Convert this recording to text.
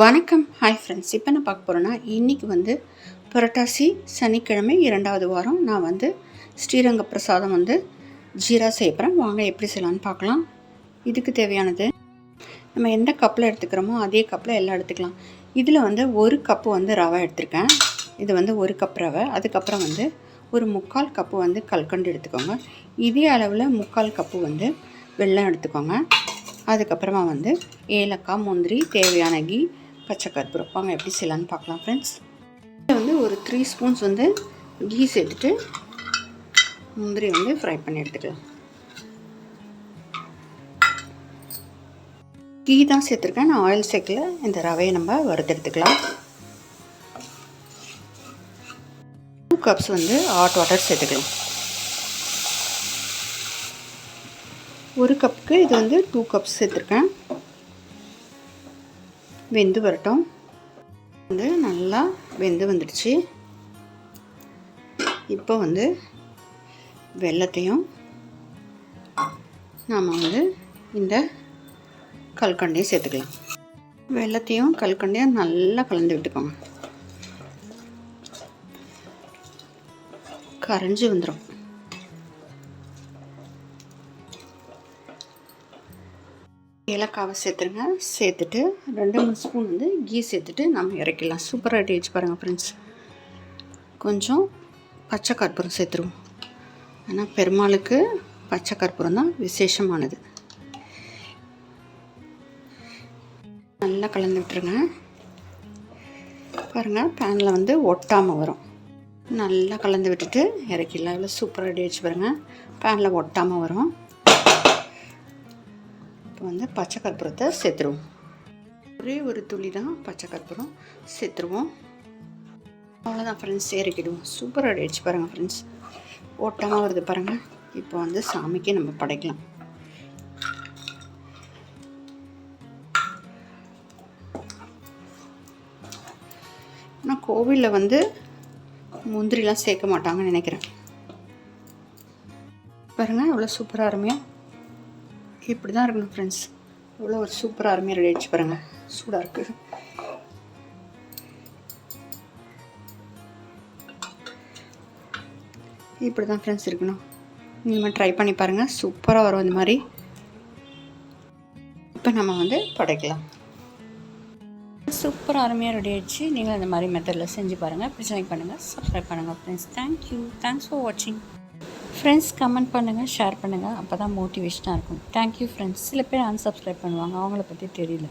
வணக்கம். Hi friends இப்போ நான் பார்க்க போகிறேன்னா இன்றைக்கி வந்து புரட்டாசி சனிக்கிழமை இரண்டாவது வாரம். நான் வந்து ஸ்ரீரங்க பிரசாதம் வந்து ஜீரா செய்யப்படுறேன் வாங்க எப்படி செய்யலாம்னு பார்க்கலாம். இதுக்கு தேவையானது நம்ம எந்த கப்பில் எடுத்துக்கிறோமோ அதே கப்பில் எல்லாம் எடுத்துக்கலாம். இதில் வந்து ஒரு கப்பு வந்து ரவை எடுத்திருக்கேன். இது வந்து ஒரு கப் ரவை. அதுக்கப்புறம் வந்து ஒரு முக்கால் கப்பு வந்து கல்கண்டு எடுத்துக்கோங்க. இதே அளவில் முக்கால் கப்பு வந்து வெள்ளம் எடுத்துக்கோங்க. அதுக்கப்புறமா வந்து ஏலக்காய் முந்திரி தேவையான கீ பச்சை கற்பூரம் வாங்க எப்படி செய்யலான்னு பார்க்கலாம் ஃப்ரெண்ட்ஸ் இதில் வந்து ஒரு த்ரீ ஸ்பூன்ஸ் வந்து கீ சேர்த்துட்டு முந்திரி வந்து ஃப்ரை பண்ணி எடுத்துக்கலாம். கீ தான் சேர்த்துருக்கேன். நான் ஆயில் சேர்க்கல இந்த ரவையை நம்ம வறுத்தெடுத்துக்கலாம். டூ கப்ஸ் வந்து ஹாட் வாட்டர் சேர்த்துக்கலாம். ஒரு கப்புக்கு இது வந்து டூ கப்ஸ் சேர்த்துருக்கேன். வெந்து வரட்டும். வந்து நல்லா வெந்து வந்துடுச்சு. இப்போ வந்து வெள்ளத்தையும் நாம் வந்து இந்த கல்கண்டையும் சேர்த்துக்கலாம். வெள்ளத்தையும் கல்கண்டையும் நல்லா கலந்து விட்டுக்கோங்க. கரைஞ்சி வந்துடும் ஏலக்காவை சேர்த்துருங்க. சேர்த்துட்டு ரெண்டு மூணு ஸ்பூன் வந்து கீ சேர்த்துட்டு நம்ம இறக்கிடலாம். சூப்பராக டேஜ் பாருங்கள் ஃப்ரெண்ட்ஸ் கொஞ்சம் பச்சை கற்பூரம் சேர்த்துருவோம். ஆனால் பெருமாளுக்கு பச்சை கற்பூரம் தான் விசேஷமானது. நல்லா கலந்து விட்டுருங்க. பாருங்கள் பேனில் வந்து ஒட்டாமல் வரும். நல்லா கலந்து விட்டுட்டு இறக்கிடலாம். இவ்வளோ சூப்பராக டேஜ் பாருங்கள் பேனில் ஒட்டாமல் வரும். இப்போ வந்து பச்சை கற்பூரத்தை சேர்த்துருவோம். ஒரே ஒரு துளி தான் பச்சை கற்பூரம் சேர்த்துருவோம். அவ்வளோதான் ஃப்ரெண்ட்ஸ் சேரிக்கிடுவோம் சூப்பராக அடிச்சு பாருங்கள் ஃப்ரெண்ட்ஸ் ஓட்டமாக வருது பாருங்கள் இப்போ வந்து சாமிக்கு நம்ம படைக்கலாம். ஆனால் கோவிலில் வந்து முந்திரிலாம் சேர்க்க மாட்டாங்கன்னு நினைக்கிறேன். பாருங்கள் எவ்வளோ சூப்பராக அருமையாக இப்படி தான் இருக்கணும் ஃப்ரெண்ட்ஸ் இவ்வளோ ஒரு சூப்பராக அருமையாக ரெடி ஆகிடுச்சு பாருங்கள் சூடாக இருக்குது இப்படி தான் ஃப்ரெண்ட்ஸ் இருக்கணும். நீங்கள் ட்ரை பண்ணி பாருங்கள் சூப்பராக வரும் இந்த மாதிரி. இப்போ நம்ம வந்து படைக்கலாம். சூப்பராக அருமையாக ரெடி ஆகிடுச்சு நீங்கள் அந்த மாதிரி மெத்தடில் செஞ்சு பாருங்கள் ப்ரிசைன் பண்ணுங்கள் சப்ஸ்கிரைப் பண்ணுங்கள் friends thank you thanks for வாட்சிங் ஃப்ரெண்ட்ஸ் கமெண்ட் பண்ணுங்கள் ஷேர் பண்ணுங்கள் அப்போ தான் மோட்டிவேஷனாக இருக்கும். தேங்க்யூ ஃப்ரெண்ட்ஸ் சில பேர் அன்சப்ஸ்கிரைப் பண்ணுவாங்க. அவங்கள பற்றி தெரியல.